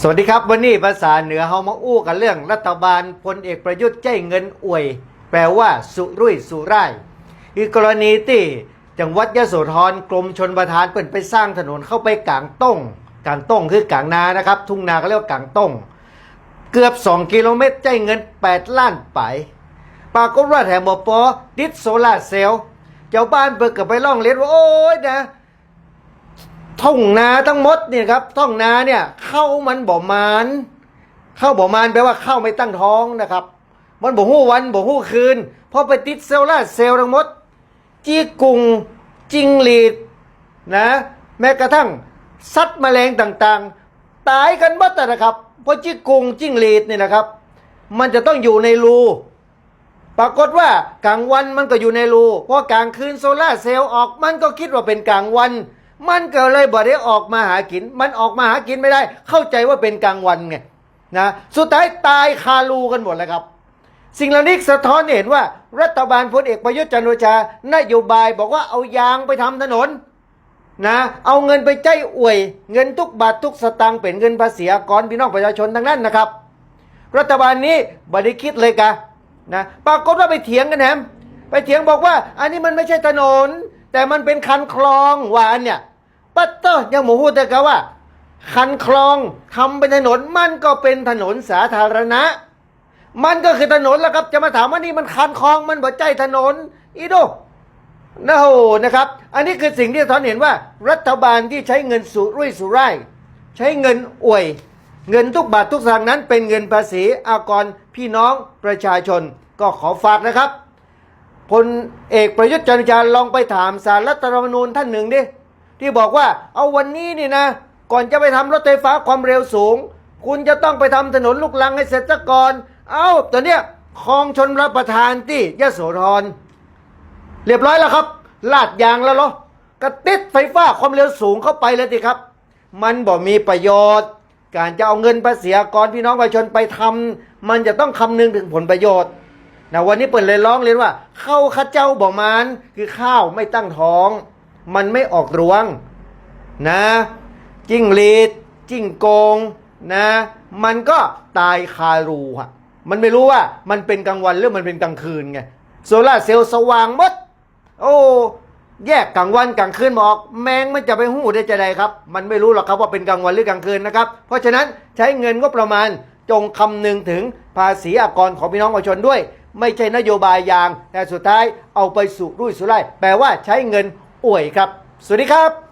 สวัสดีครับ วันนี้ภาษาเหนือเฮามาอู้กันเรื่องรัฐบาลพลเอกประยุทธ์ใจเงินอวย แปลว่าสุรุ่ยสุร่ายอีกกรณีที่จังหวัดยะโสธรกรมชนประทานเปิ่นไปสร้างถนนเข้าไปกลางต้งกลางต้งคือกลางนานะครับ ทุ่งนาก็เรียกว่ากลางต้งเกือบ 2 กิโลเมตรใจเงิน 8 ล้านไปปากฏว่าแถมบปอติดโซลาเซลล์เจ้าบ้านเปิดกับไปร้องเรียนว่าโอ้ยนะ ท่องนาทั้งหมดเนี่ยครับท่องนาเนี่ยเข้ามันบ่มานเข้าบ่มานแปลว่าเข้าไม่ตั้งท้องนะครับ มันบ่หู้วันบ่หู้คืนพราะไปติดเซลล์ล่าเซลล์ทั้งหมด จี้กุงจิงหลีดนะแม้กระทั่งสัตว์แมลงต่างๆ ตายกันหมดนะครับเพราะจี้กุงจิ้งหลีดเนี่ยนะครับ มันจะต้องอยู่ในรูปรากฏว่ากลางวันมันก็อยู่ในรูพอกลางคืนโซล่าเซลล์ออกมันก็คิดว่าเป็นกลางวัน มันก็เลยบ่ได้ออกมาหากิน มันออกมาหากินไม่ได้ เข้าใจว่าเป็นกลางวันไงนะสุดท้ายตายคารูกันหมดเลยครับ สิ่งเหล่านี้สะท้อนเห็นว่า รัฐบาลพลเอกประยุทธ์จันทร์โอชานโยบายบอกว่าเอายางไปทำถนนนะเอาเงินไปใจอวย เงินทุกบาททุกสตางค์เป็นเงินภาษีกรพี่น้องประชาชนทั้งนั้นนะครับ รัฐบาลนี้บริคิดเลยกะนะปรากฏว่าไปเถียงกันแฮมไปเถียงบอกว่า อันนี้มันไม่ใช่ถนน แต่มันเป็นคันคลองวานเนี่ย ปัตเตอร์ยังหมูพูดแต่กะว่า คันคลองทำเป็นถนนมันก็เป็นถนนสาธารณะ มันก็คือถนนแล้วครับจะมาถามว่านี่มันคันคลองมันบ่ใจถนน อีโดนะโหนะครับ อันนี้คือสิ่งที่ท้อนเห็นว่า รัฐบาลที่ใช้เงินสุรุ่ยสุร่ายใช้เงินอวย เงินทุกบาททุกสตางค์นั้น เป็นเงินภาษีอากรพี่น้องประชาชนก็ขอฝากนะครับพลเอกประยุทธ์จันทร์โอชาลองไปถามสารรัฐธรรมนูญท่านหนึ่งดิ ที่บอกว่าเอาวันนี้นี่นะ ก่อนจะไปทำรถไฟฟ้าความเร็วสูง คุณจะต้องไปทำถนนลูกลังให้เสร็จซะก่อน เอ้าตอนเนี้ยคลองชนรับประทานที่ยะโสธรเรียบร้อยแล้วครับ ลาดยางแล้วเหรอกระติดไฟฟ้าความเร็วสูงเข้าไปเลยสิครับ มันบ่มีประโยชน์ การจะเอาเงินภาษีกรพี่น้องประชาชนไปทำมันจะต้องคำนึงถึงผลประโยชน์นะวันนี้เปิดเลยร้องเรียนว่า เข้าข้าเจ้าบ่มานคือข้าวไม่ตั้งท้อง มันไม่ออกรวงนะจิ้งหรีดจิ้งโกงนะมันก็ตายคารูฮะมันไม่รู้ว่ามันเป็นกลางวันหรือมันเป็นกลางคืนไงโซล่าเซลล์สว่างหมด โอ้แยกกลางวันกลางคืนบอก แมงมันจะไปหู้ได้จะใดครับ มันไม่รู้หรอกครับว่าเป็นกลางวันหรือกลางคืนนะครับ เพราะฉะนั้นใช้เงินก็ประมาณจงคำนึงถึงภาษีอากรของพี่น้องประชาชนด้วย ไม่ใช่นโยบายอย่าง แต่สุดท้ายเอาไปสู่รุ่ยสุร่ายแปลว่าใช้เงิน อวยครับ สวัสดีครับ